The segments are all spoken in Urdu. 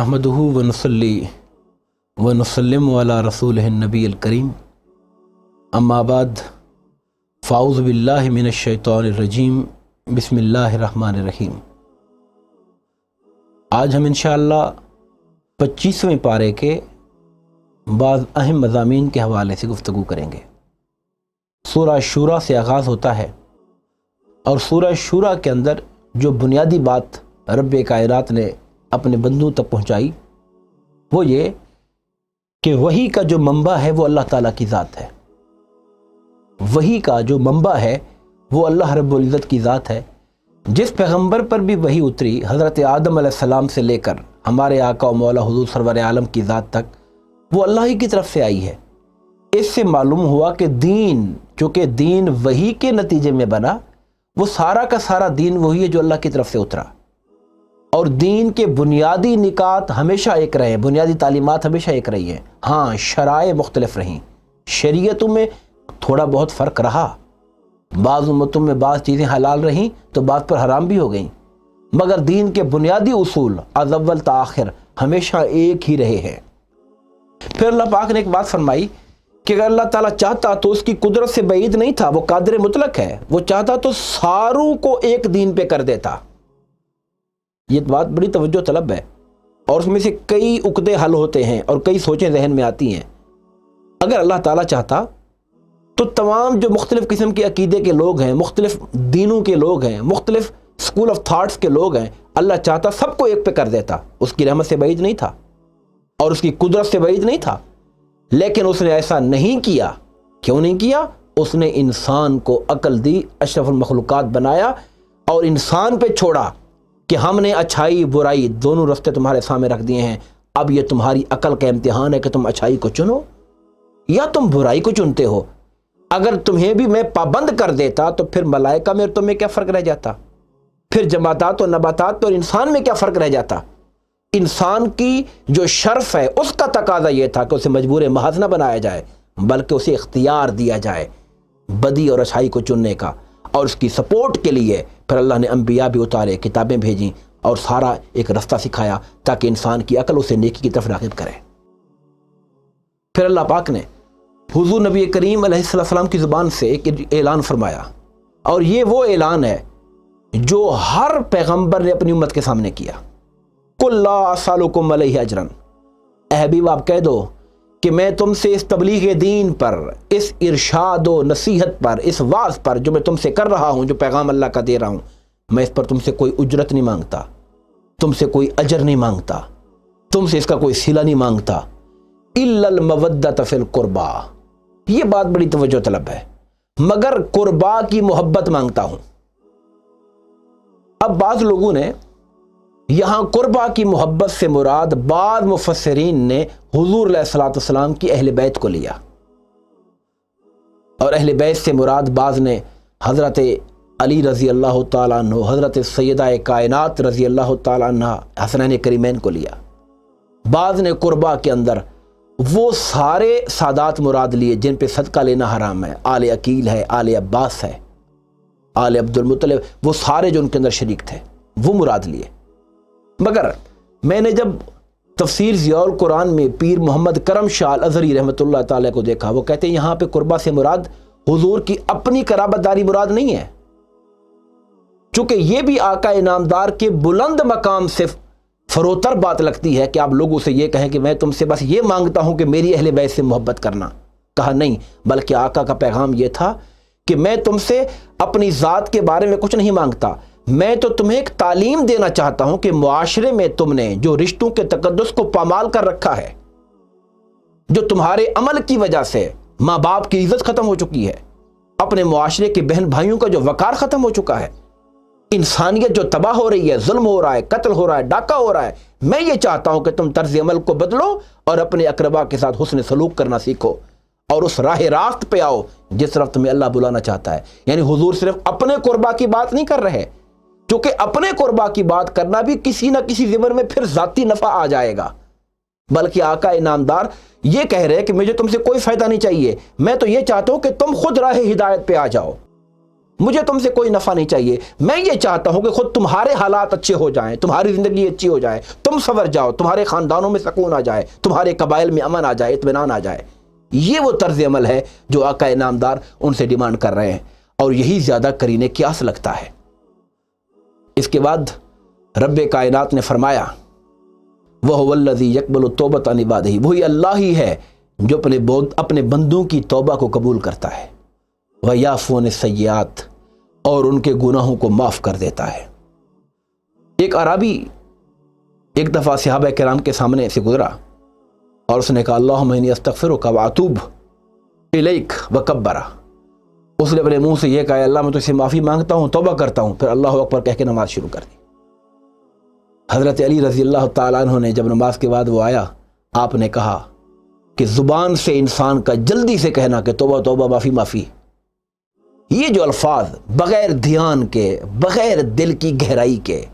نحمد و نسلی و نسلم والا رسول النبی الکریم. اما بعد فاؤز باللہ من الشیطان الرجیم، بسم اللہ الرحمن الرحیم. آج ہم انشاءاللہ پچیسویں پارے کے بعض اہم مضامین کے حوالے سے گفتگو کریں گے۔ سورہ شورہ سے آغاز ہوتا ہے اور سورہ شورہ کے اندر جو بنیادی بات رب کائرات نے اپنے بندوں تک پہنچائی۔ وہ یہ کہ وہی کا جو منبع ہے وہ اللہ تعالیٰ کی ذات ہے۔ وہی کا جو منبع ہے وہ اللہ رب العزت کی ذات ہے۔ جس پیغمبر پر بھی وہی اتری حضرت آدم علیہ السلام سے لے کر ہمارے آقا و مولا حضور سرور عالم کی ذات تک وہ اللہ ہی کی طرف سے آئی ہے۔ اس سے معلوم ہوا کہ دین، چونکہ دین وہی کے نتیجے میں بنا، وہ سارا کا سارا دین وہی ہے جو اللہ کی طرف سے اترا۔ اور دین کے بنیادی نکات ہمیشہ ایک رہے بنیادی تعلیمات ہمیشہ ایک رہی ہیں۔ ہاں شرائع مختلف رہیں۔ شریعتوں میں تھوڑا بہت فرق رہا۔ بعض امتوں میں بعض چیزیں حلال رہیں تو بعض پر حرام بھی ہو گئیں۔ مگر دین کے بنیادی اصول، از اول تاخر ہمیشہ ایک ہی رہے ہیں۔ پھر اللہ پاک نے ایک بات فرمائی کہ اگر اللہ تعالیٰ چاہتا تو اس کی قدرت سے بعید نہیں تھا، وہ قادر مطلق ہے۔ وہ چاہتا تو ساروں کو ایک دین پہ کر دیتا۔ یہ بات بڑی توجہ طلب ہے اور اس میں سے کئی عقدے حل ہوتے ہیں اور کئی سوچیں ذہن میں آتی ہیں۔ اگر اللہ تعالیٰ چاہتا تو تمام جو مختلف قسم کے عقیدے کے لوگ ہیں، مختلف دینوں کے لوگ ہیں، مختلف اسکول آف تھاٹس کے لوگ ہیں، اللہ چاہتا سب کو ایک پہ کر دیتا۔ اس کی رحمت سے بعید نہیں تھا اور اس کی قدرت سے بعید نہیں تھا۔ لیکن اس نے ایسا نہیں کیا۔ کیوں نہیں کیا؟ اس نے انسان کو عقل دی، اشرف المخلوقات بنایا اور انسان پہ چھوڑا۔ کہ ہم نے اچھائی، برائی دونوں رستے تمہارے سامنے رکھ دیے ہیں۔ اب یہ تمہاری عقل کا امتحان ہے کہ تم اچھائی کو چنو، یا تم برائی کو چنتے ہو۔ اگر تمہیں بھی میں پابند کر دیتا تو پھر ملائکہ میں اور تمہیں کیا فرق رہ جاتا؟ پھر جماعتات و نباتات اور انسان میں کیا فرق رہ جاتا؟ انسان کی جو شرف ہے، اس کا تقاضا یہ تھا کہ اسے مجبور محض نہ بنایا جائے، بلکہ اسے اختیار دیا جائے بدی اور اچھائی کو چننے کا۔ اور اس کی سپورٹ کے لیے پھر اللہ نے انبیاء بھی اتارے، کتابیں بھیجیں اور سارا ایک رستہ سکھایا تاکہ انسان کی عقل اسے نیکی کی طرف راغب کرے۔ پھر اللہ پاک نے حضور نبی کریم علیہ السلام کی زبان سے ایک اعلان فرمایا اور یہ وہ اعلان ہے جو ہر پیغمبر نے اپنی امت کے سامنے کیا۔ کل سالکم علیہ اجرن اے حبیب، آپ کہہ دو کہ میں تم سے اس تبلیغ دین پر، اس ارشاد و نصیحت پر، اس واز پر جو میں تم سے کر رہا ہوں، جو پیغام اللہ کا دے رہا ہوں، میں اس پر تم سے کوئی اجرت نہیں مانگتا، تم سے کوئی اجر نہیں مانگتا، تم سے اس کا کوئی سلا نہیں مانگتا۔ المودت فی القربا۔ یہ بات بڑی توجہ طلب ہے۔ مگر قربا کی محبت مانگتا ہوں۔ اب بعض لوگوں نے یہاں قربا کی محبت سے مراد بعض مفسرین نے حضور علیہ السلاۃ والسلام کی اہل بیت کو لیا۔ اور اہل بیت سے مراد بعض نے حضرت علی رضی اللہ تعالیٰ عنہ، حضرت سیدہ کائنات رضی اللہ تعالیٰ عنہ، حسنین کریمین کو لیا۔ بعض نے قربا کے اندر وہ سارے سادات مراد لیے جن پہ صدقہ لینا حرام ہے۔ آل عقیل ہے، آل عباس ہے، آل عبد المطلب وہ سارے جو ان کے اندر شریک تھے، وہ مراد لیے۔ مگر میں نے جب تفسیر ضیاء القرآن میں پیر محمد کرم شاہ الازہری رحمۃ اللہ تعالیٰ کو دیکھا، وہ کہتے ہیں یہاں پہ قربہ سے مراد حضور کی اپنی قرابت داری مراد نہیں ہے۔ چونکہ یہ بھی آقا انعامدار کے بلند مقام سے فروتر بات لگتی ہے کہ آپ لوگوں سے یہ کہیں کہ میں تم سے بس یہ مانگتا ہوں کہ میری اہل بیت سے محبت کرنا۔ کہا، نہیں، بلکہ آقا کا پیغام یہ تھا کہ میں تم سے اپنی ذات کے بارے میں کچھ نہیں مانگتا۔ میں تو تمہیں ایک تعلیم دینا چاہتا ہوں کہ معاشرے میں تم نے جو رشتوں کے تقدس کو پامال کر رکھا ہے، جو تمہارے عمل کی وجہ سے ماں باپ کی عزت ختم ہو چکی ہے، اپنے معاشرے کے بہن بھائیوں کا جو وقار ختم ہو چکا ہے، انسانیت جو تباہ ہو رہی ہے، ظلم ہو رہا ہے، قتل ہو رہا ہے، ڈاکہ ہو رہا ہے، میں یہ چاہتا ہوں کہ تم طرز عمل کو بدلو اور اپنے اقربا کے ساتھ حسن سلوک کرنا سیکھو اور اس راہ راست پہ آؤ جس طرف تمہیں اللہ بلانا چاہتا ہے۔ یعنی حضور صرف اپنے قربا کی بات نہیں کر رہے چونکہ اپنے قربا کی بات کرنا بھی کسی نہ کسی زمن میں پھر ذاتی نفع آ جائے گا۔ بلکہ آقا انعامدار یہ کہہ رہے کہ مجھے تم سے کوئی فائدہ نہیں چاہیے۔ میں تو یہ چاہتا ہوں کہ تم خود راہ ہدایت پہ آ جاؤ۔ مجھے تم سے کوئی نفع نہیں چاہیے۔ میں یہ چاہتا ہوں کہ خود تمہارے حالات اچھے ہو جائیں، تمہاری زندگی اچھی ہو جائے۔ تم سور جاؤ، تمہارے خاندانوں میں سکون آ جائے، تمہارے قبائل میں امن آ جائے، اطمینان آ جائے۔ یہ وہ طرز عمل ہے جو آقا نامدار ان سے ڈیمانڈ کر رہے ہیں۔ اور یہی زیادہ کرینے کیاس لگتا ہے۔ اس کے بعد رب کائنات نے فرمایا وہ ولزی یکبل توبت انباد ہی وہی اللہ ہی ہے جو اپنے اپنے بندوں کی توبہ کو قبول کرتا ہے۔ وہ یافون سیات اور ان کے گناہوں کو معاف کر دیتا ہے۔ ایک عرابی ایک دفعہ صحابہ کرام کے سامنے سے گزرا اور اس نے کہا اللہ میں استغفر کا واتوب الیک و کبرا اس نے اپنے منہ سے یہ کہا، اللہ میں تو اسے معافی مانگتا ہوں، توبہ کرتا ہوں، پھر اللہ اکبر کہہ کے نماز شروع کر دی۔ حضرت علی رضی اللہ تعالیٰ عنہ نے جب نماز کے بعد وہ آیا، آپ نے کہا کہ زبان سے انسان کا جلدی سے کہنا کہ توبہ توبہ، معافی معافی۔ یہ جو الفاظ بغیر دھیان کے، بغیر دل کی گہرائی کے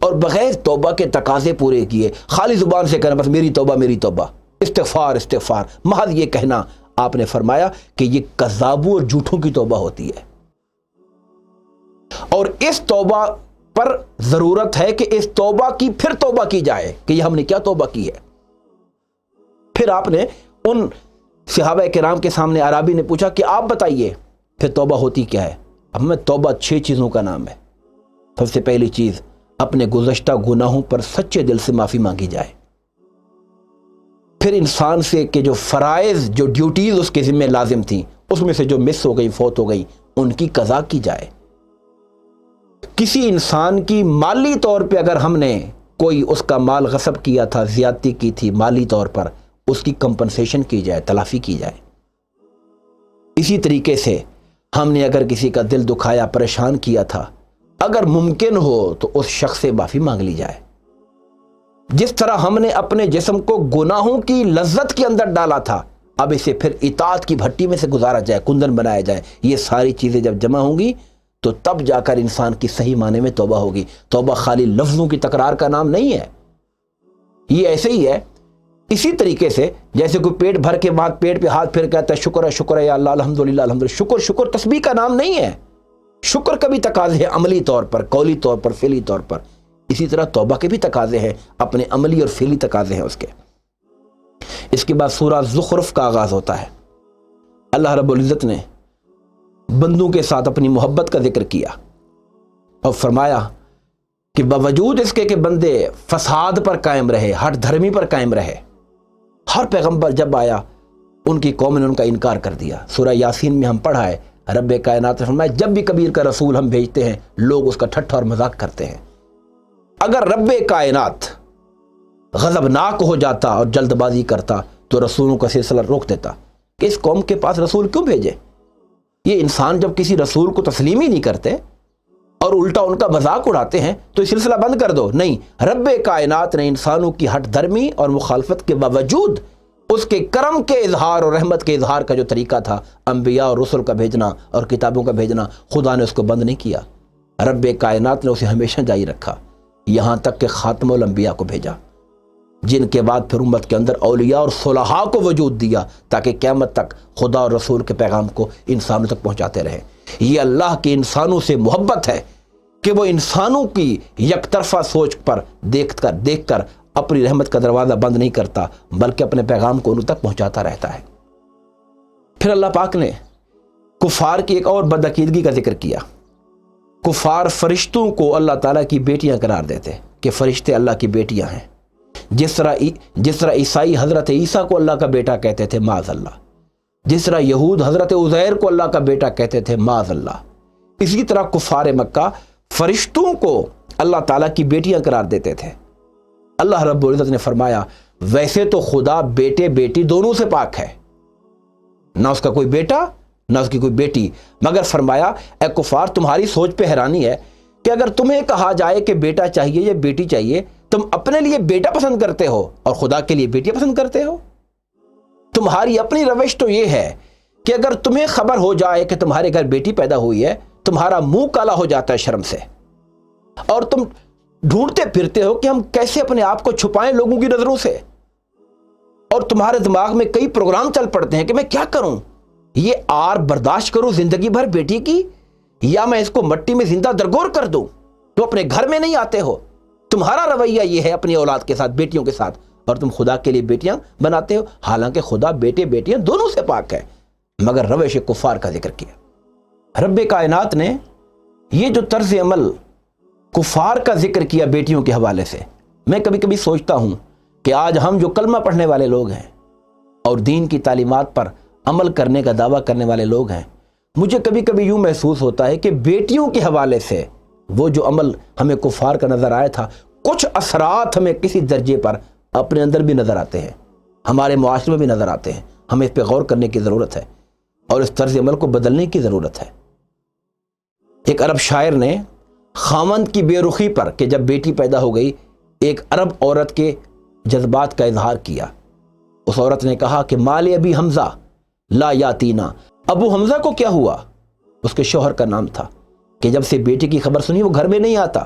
اور بغیر توبہ کے تقاضے پورے کیے، خالی زبان سے کہنا، بس میری توبہ میری توبہ۔ استغفار استغفار۔ محض یہ کہنا آپ نے فرمایا کہ یہ کذابوں اور جھوٹوں کی توبہ ہوتی ہے۔ اور اس توبہ پر ضرورت ہے کہ اس توبہ کی پھر توبہ کی جائے کہ یہ ہم نے کیا توبہ کی ہے۔ پھر آپ نے ان صحابہ کرام کے سامنے عرابی نے پوچھا کہ آپ بتائیے پھر توبہ ہوتی کیا ہے؟ اب میں توبہ چھ چیزوں کا نام ہے۔ سب سے پہلی چیز، اپنے گزشتہ گناہوں پر سچے دل سے معافی مانگی جائے۔ پھر انسان سے کہ جو فرائض، جو ڈیوٹیز اس کے ذمہ لازم تھیں، اس میں سے جو مس ہو گئی، فوت ہو گئی، ان کی قضا کی جائے۔ کسی انسان کی مالی طور پہ اگر ہم نے کوئی اس کا مال غصب کیا تھا، زیادتی کی تھی مالی طور پر، اس کی کمپنسیشن کی جائے، تلافی کی جائے۔ اسی طریقے سے ہم نے اگر کسی کا دل دکھایا، پریشان کیا تھا، اگر ممکن ہو تو اس شخص سے معافی مانگ لی جائے۔ جس طرح ہم نے اپنے جسم کو گناہوں کی لذت کے اندر ڈالا تھا، اب اسے پھر اطاعت کی بھٹی میں سے گزارا جائے کندن بنایا جائے، یہ ساری چیزیں جب جمع ہوں گی، تو تب جا کر انسان کی صحیح معنی میں توبہ ہوگی۔ توبہ خالی لفظوں کی تکرار کا نام نہیں ہے۔ یہ ایسے ہی ہے۔ اسی طریقے سے جیسے کوئی پیٹ بھر کے بعد پیٹ پہ ہاتھ پھر کہتا ہے، شکر ہے شکر ہے یا اللہ الحمد للہ الحمد للہ شکر شکر تسبیح کا نام نہیں ہے۔ شکر کا بھی تقاضے ہے عملی طور پر، قولی طور پر فیلی طور پر۔ اسی طرح توبہ کے بھی تقاضے ہیں، اپنے عملی اور فیلی تقاضے ہیں اس کے۔ اس کے بعد سورہ زخرف کا آغاز ہوتا ہے۔ اللہ رب العزت نے بندوں کے ساتھ اپنی محبت کا ذکر کیا اور فرمایا کہ باوجود اس کے کہ بندے فساد پر قائم رہے ہٹ دھرمی پر قائم رہے، ہر پیغمبر جب آیا، ان کی قوم نے ان کا انکار کر دیا۔ سورہ یاسین میں ہم پڑھا ہے، رب کائنات نے فرمایا، جب بھی کبیر کا رسول ہم بھیجتے ہیں، لوگ اس کا ٹھٹھا اور مذاق کرتے ہیں۔ اگر رب کائنات غضب ناک ہو جاتا اور جلد بازی کرتا تو رسولوں کا سلسلہ روک دیتا کہ اس قوم کے پاس رسول کیوں بھیجے؟ یہ انسان جب کسی رسول کو تسلیم ہی نہیں کرتے اور الٹا ان کا مذاق اڑاتے ہیں تو یہ سلسلہ بند کر دو۔ نہیں، رب کائنات نے انسانوں کی ہٹ دھرمی اور مخالفت کے باوجود اس کے کرم کے اظہار اور رحمت کے اظہار کا جو طریقہ تھا، انبیاء اور رسول کا بھیجنا اور کتابوں کا بھیجنا، خدا نے اس کو بند نہیں کیا۔ رب کائنات نے اسے ہمیشہ جاری رکھا۔ یہاں تک کہ خاتم الانبیاء کو بھیجا۔ جن کے بعد پھر امت کے اندر اولیاء اور صلحاء کو وجود دیا تاکہ قیامت تک خدا اور رسول کے پیغام کو انسانوں تک پہنچاتے رہیں یہ اللہ کے انسانوں سے محبت ہے کہ وہ انسانوں کی یک طرفہ سوچ پر دیکھ کر دیکھ کر اپنی رحمت کا دروازہ بند نہیں کرتا، بلکہ اپنے پیغام کو ان تک پہنچاتا رہتا ہے۔ پھر اللہ پاک نے کفار کی ایک اور بدعقیدگی کا ذکر کیا۔ کفار فرشتوں کو اللہ تعالیٰ کی بیٹیاں قرار دیتے کہ فرشتے اللہ کی بیٹیاں ہیں۔ جس طرح جس طرح عیسائی حضرت عیسیٰ کو اللہ کا بیٹا کہتے تھے، معاذ اللہ۔ جس طرح یہود حضرت عزیر کو اللہ کا بیٹا کہتے تھے، معاذ اللہ۔ اسی طرح کفار مکہ فرشتوں کو اللہ تعالیٰ کی بیٹیاں قرار دیتے تھے۔ اللہ رب العزت نے فرمایا، ویسے تو خدا بیٹے بیٹی دونوں سے پاک ہے۔ نہ اس کا کوئی بیٹا نہ اس کی کوئی بیٹی۔ مگر فرمایا، اے کفار، تمہاری سوچ پہ حیرانی ہے کہ اگر تمہیں کہا جائے کہ بیٹا چاہیے یا بیٹی چاہیے، تم اپنے لیے بیٹا پسند کرتے ہو اور خدا کے لیے بیٹی پسند کرتے ہو؟ تمہاری اپنی روش تو یہ ہے کہ اگر تمہیں خبر ہو جائے کہ تمہارے گھر بیٹی پیدا ہوئی ہے، تمہارا منہ کالا ہو جاتا ہے شرم سے۔ اور تم ڈھونڈتے پھرتے ہو کہ ہم کیسے اپنے آپ کو چھپائیں لوگوں کی نظروں سے۔ اور تمہارے دماغ میں کئی پروگرام چل پڑتے ہیں کہ میں کیا کروں؟ یہ آر برداشت کروں زندگی بھر بیٹی کی، یا میں اس کو مٹی میں زندہ درگور کر دوں؟ تو اپنے گھر میں نہیں آتے ہو۔ تمہارا رویہ یہ ہے اپنی اولاد کے ساتھ، بیٹیوں کے ساتھ۔ اور تم خدا کے لیے بیٹیاں بناتے ہو۔ حالانکہ خدا بیٹے بیٹیاں دونوں سے پاک ہے۔ مگر روش کفار کا ذکر کیا۔ رب کائنات نے یہ جو طرز عمل کفار کا ذکر کیا بیٹیوں کے حوالے سے، میں کبھی کبھی سوچتا ہوں کہ آج ہم جو کلمہ پڑھنے والے لوگ ہیں اور دین کی تعلیمات پر عمل کرنے کا دعویٰ کرنے والے لوگ ہیں۔ مجھے کبھی کبھی یوں محسوس ہوتا ہے کہ بیٹیوں کے حوالے سے وہ جو عمل ہمیں کفار کا نظر آیا تھا، کچھ اثرات ہمیں کسی درجے پر اپنے اندر بھی نظر آتے ہیں۔ ہمارے معاشرے میں بھی نظر آتے ہیں۔ ہمیں اس پہ غور کرنے کی ضرورت ہے اور اس طرز عمل کو بدلنے کی ضرورت ہے۔ ایک عرب شاعر نے خامند کی بے رخی پر کہ جب بیٹی پیدا ہو گئی، ایک عرب عورت کے جذبات کا اظہار کیا۔ اس عورت نے کہا کہ مال ابھی حمزہ لا یاتینا. ابو حمزہ کو کیا ہوا؟ اس کے شوہر کا نام تھا کہ جب سے بیٹی کی خبر سنی وہ گھر میں نہیں آتا۔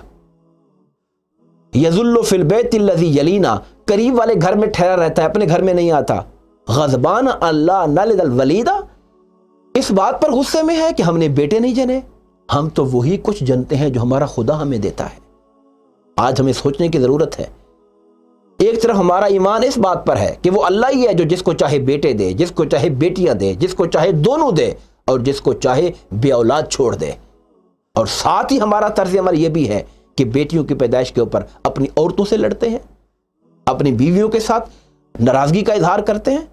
یزل فلبیت الذی یلینا، قریب والے گھر میں ٹھہرا رہتا ہے، اپنے گھر میں نہیں آتا۔ غزبان اللہ نلد الولیدہ اس بات پر غصے میں ہے کہ ہم نے بیٹے نہیں جنے۔ ہم تو وہی کچھ جنتے ہیں جو ہمارا خدا ہمیں دیتا ہے۔ آج ہمیں سوچنے کی ضرورت ہے ایک طرف ہمارا ایمان اس بات پر ہے کہ وہ اللہ ہی ہے جو جس کو چاہے بیٹے دے، جس کو چاہے بیٹیاں دے، جس کو چاہے دونوں دے اور جس کو چاہے بے اولاد چھوڑ دے۔ اور ساتھ ہی ہمارا طرز عمل یہ بھی ہے کہ بیٹیوں کی پیدائش کے اوپر اپنی عورتوں سے لڑتے ہیں، اپنی بیویوں کے ساتھ ناراضگی کا اظہار کرتے ہیں۔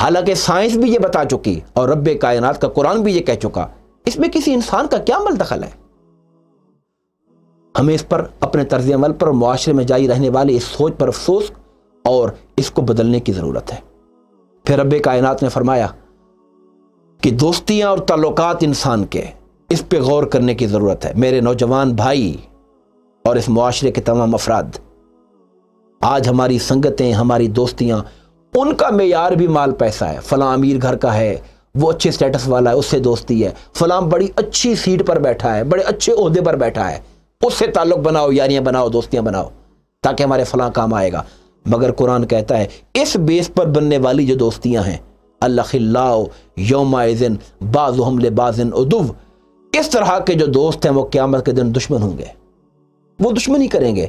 حالانکہ سائنس بھی یہ بتا چکی اور رب کائنات کا قرآن بھی یہ کہہ چکا۔ اس میں کسی انسان کا کیا عمل دخل ہے؟ ہمیں اس پر اپنے طرز عمل پر معاشرے میں جاری رہنے والے اس سوچ پر افسوس اور اس کو بدلنے کی ضرورت ہے۔ پھر رب کائنات نے فرمایا کہ دوستیاں اور تعلقات انسان کے، اس پہ غور کرنے کی ضرورت ہے۔ میرے نوجوان بھائی اور اس معاشرے کے تمام افراد، آج ہماری سنگتیں، ہماری دوستیاں، ان کا معیار بھی مال پیسہ ہے۔ فلاں امیر گھر کا ہے، وہ اچھے سٹیٹس والا ہے، اس سے دوستی ہے۔ فلاں بڑی اچھی سیٹ پر بیٹھا ہے، بڑے اچھے عہدے پر بیٹھا ہے۔ اس سے تعلق بناؤ، یاریاں بناؤ، دوستیاں بناؤ، تاکہ ہمارے فلاں کام آئے گا۔ مگر قرآن کہتا ہے، اس بیس پر بننے والی جو دوستیاں ہیں، اللہ خلاؤ یوم باز حمل بازن ادو اس طرح کے جو دوست ہیں، وہ قیامت کے دن دشمن ہوں گے۔ وہ دشمنی کریں گے۔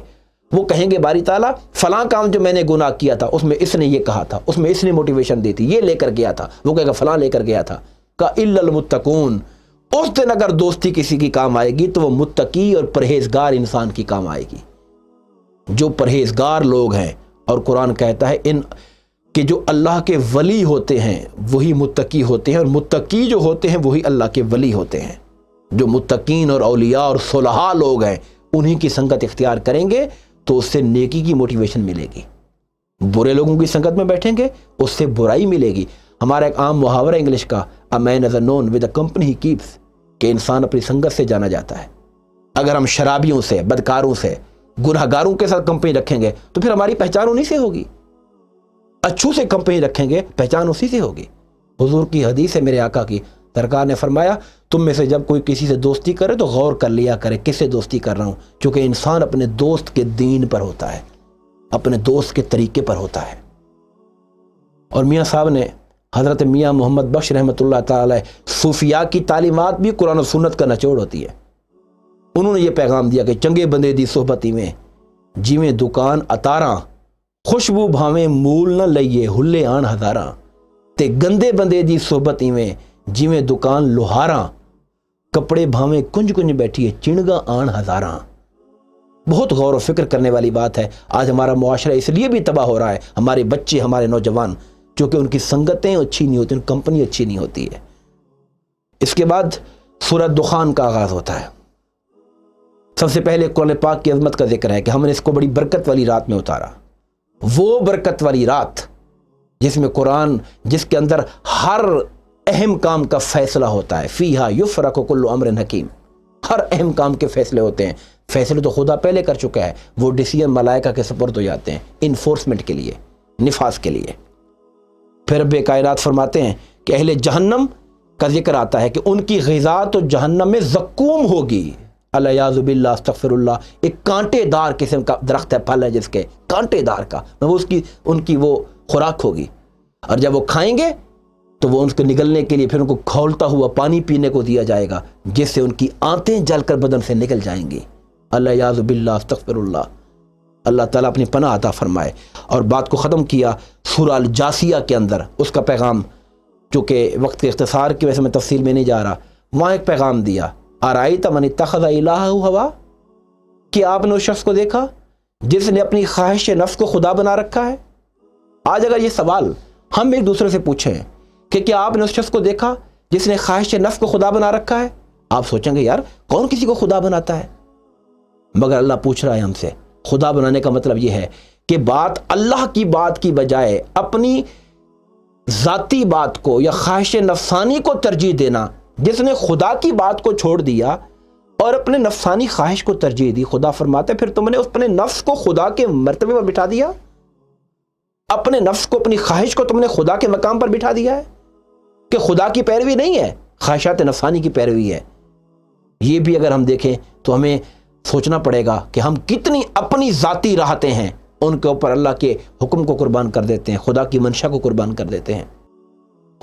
وہ کہیں گے، باری تعالیٰ، فلاں کام جو میں نے گناہ کیا تھا، اس میں اس نے یہ کہا تھا، اس میں اس نے موٹیویشن دی تھی، یہ لے کر گیا تھا۔ وہ کہے گا، فلاں لے کر گیا تھا۔ کا المتقون۔ اس دن اگر دوستی کسی کی کام آئے گی تو وہ متقی اور پرہیزگار انسان کی کام آئے گی۔ جو پرہیزگار لوگ ہیں، اور قرآن کہتا ہے، ان کہ جو اللہ کے ولی ہوتے ہیں، وہی متقی ہوتے ہیں، اور متقی جو ہوتے ہیں، وہی اللہ کے ولی ہوتے ہیں۔ جو متقین اور اولیاء اور صلحاء لوگ ہیں، انہی کی سنگت اختیار کریں گے تو اس سے نیکی کی موٹیویشن ملے گی۔ برے لوگوں کی سنگت میں بیٹھیں گے، اس سے برائی ملے گی۔ ہمارا ایک عام محاورہ انگلش کا a man is a known with a company he keeps کہ انسان اپنی سنگت سے جانا جاتا ہے۔ اگر ہم شرابیوں سے، بدکاروں سے گناہ گاروں کے ساتھ کمپنی رکھیں گے، تو پھر ہماری پہچان انہی سے ہوگی۔ اچھو سے کمپنی رکھیں گے، پہچان اسی سے ہوگی۔ حضور کی حدیث ہے میرے آقا کی۔ سرکار نے فرمایا، تم میں سے جب کوئی کسی سے دوستی کرے تو غور کر لیا کرے کس سے دوستی کر رہا ہوں، کیونکہ انسان اپنے دوست کے دین پر ہوتا ہے، اپنے دوست کے طریقے پر ہوتا ہے۔ اور میاں صاحب نے حضرت میاں محمد بخش رحمۃ اللہ تعالی صوفیاء کی تعلیمات بھی قرآن و سنت کا نچوڑ ہوتی ہے۔ انہوں نے یہ پیغام دیا کہ چنگے بندے دی صحبتی میں، جیویں دکان اتاراں، خوشبو بھاویں مول نہ لئیے ہلے آن ہزاراں۔ تے گندے بندے دی صحبتی میں، جیویں دکان لوہاراں، کپڑے بھاویں کنج کنج بیٹھیے چنگا آن ہزاراں۔ بہت غور و فکر کرنے والی بات ہے، آج ہمارا معاشرہ اس لیے بھی تباہ ہو رہا ہے، ہمارے بچے، ہمارے نوجوان چونکہ ان کی سنگتیں اچھی نہیں ہوتی، ان کمپنی اچھی نہیں ہوتی ہے۔ اس کے بعد سورت دخان کا آغاز ہوتا ہے۔ سب سے پہلے قرآن پاک کی عظمت کا ذکر ہے کہ ہم نے اس کو بڑی برکت والی رات میں اتارا۔ وہ برکت والی رات جس میں قرآن، جس کے اندر ہر اہم کام کا فیصلہ ہوتا ہے۔ فی ہا یوف رکھو کلو امر حکیم۔ ہر اہم کام کے فیصلے ہوتے ہیں۔ فیصلے تو خدا پہلے کر چکا ہے۔ وہ ڈسیزن ملائکہ کے سپرد ہو جاتے ہیں۔ انفورسمنٹ کے لیے، نفاذ کے لیے۔ پھر بے کائنات فرماتے ہیں کہ اہل جہنم کا ذکر آتا ہے کہ ان کی غذا تو جہنم میں زکوم ہوگی۔ اللہ باللہ، استغفر اللہ۔ ایک کانٹے دار قسم کا درخت ہے، پھل ہے جس کے کانٹے دار کا وہ اس کی، ان کی وہ خوراک ہوگی۔ اور جب وہ کھائیں گے تو وہ ان کو نگلنے کے لیے پھر ان کو کھولتا ہوا پانی پینے کو دیا جائے گا، جس سے ان کی آنتیں جل کر بدن سے نکل جائیں گی۔ اللہ یاز باللہ، استغفر اللہ۔ اللہ تعالیٰ اپنی پناہ عطا فرمائے اور بات کو ختم کیا سورہ الجاسیہ کے اندر۔ اس کا پیغام چونکہ وقت کے اختصار کی وجہ سے میں تفصیل میں نہیں جا رہا، وہاں ایک پیغام دیا آرائی تمن تخذ الہ ہوا؟ کہ آپ نے اس شخص کو دیکھا جس نے اپنی خواہش نفس کو خدا بنا رکھا ہے؟ آج اگر یہ سوال ہم ایک دوسرے سے پوچھیں کہ کیا آپ نے اس شخص کو دیکھا جس نے خواہش نفس کو خدا بنا رکھا ہے؟ آپ سوچیں گے، یار، کون کسی کو خدا بناتا ہے؟ مگر اللہ پوچھ رہا ہے ہم سے خدا بنانے کا مطلب یہ ہے کہ بات اللہ کی بات کی بجائے اپنی ذاتی بات کو یا خواہش نفسانی کو ترجیح دینا، جس نے خدا کی بات کو چھوڑ دیا اور اپنے نفسانی خواہش کو ترجیح دی، خدا فرماتے پھر تم نے اپنے نفس کو خدا کے مرتبے پر بٹھا دیا؟ اپنے نفس کو، اپنی خواہش کو تم نے خدا کے مقام پر بٹھا دیا ہے؟ کہ خدا کی پیروی نہیں ہے، خواہشات نفسانی کی پیروی ہے۔ یہ بھی اگر ہم دیکھیں تو ہمیں سوچنا پڑے گا کہ ہم کتنی اپنی ذاتی راحتیں ہیں۔ ان کے اوپر اللہ کے حکم کو قربان کر دیتے ہیں، خدا کی منشا کو قربان کر دیتے ہیں۔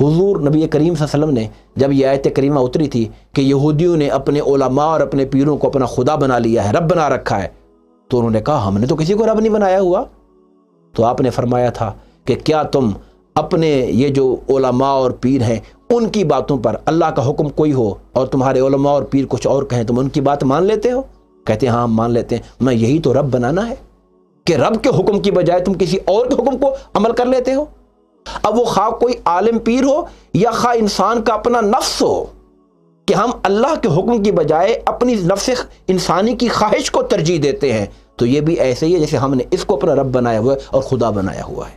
حضور نبی کریم صلی اللہ علیہ وسلم نے جب یہ آیت کریمہ اتری تھی کہ یہودیوں نے اپنے علماء اور اپنے پیروں کو اپنا خدا بنا لیا ہے، رب بنا رکھا ہے، تو انہوں نے کہا، ہم نے تو کسی کو رب نہیں بنایا ہوا۔ تو آپ نے فرمایا تھا کہ کیا تم اپنے یہ جو علماء اور پیر ہیں، ان کی باتوں پر اللہ کا حکم کوئی ہو اور تمہارے علماء اور پیر کچھ اور کہیں، تم ان کی بات مان لیتے ہو؟ کہتے ہیں ہاں ہم مان لیتے ہیں. میں، یہی تو رب بنانا ہے کہ رب کے حکم کی بجائے تم کسی اور کے حکم کو عمل کر لیتے ہو۔ اب وہ خواہ کوئی عالم پیر ہو یا خواہ انسان کا اپنا نفس ہو کہ ہم اللہ کے حکم کی بجائے اپنی نفس انسانی کی خواہش کو ترجیح دیتے ہیں، تو یہ بھی ایسے ہی ہے جیسے ہم نے اس کو اپنا رب بنایا ہوا ہے اور خدا بنایا ہوا ہے۔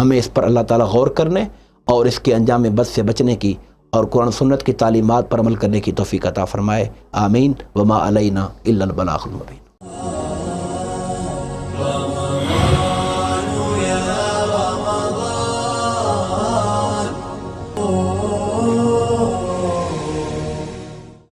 ہمیں اس پر اللہ تعالیٰ غور کرنے اور اس کے انجام بد سے بچنے کی اور قرآن سنت کی تعلیمات پر عمل کرنے کی توفیق عطا فرمائے۔ آمین۔ وما علینا الا البلاغ المبین۔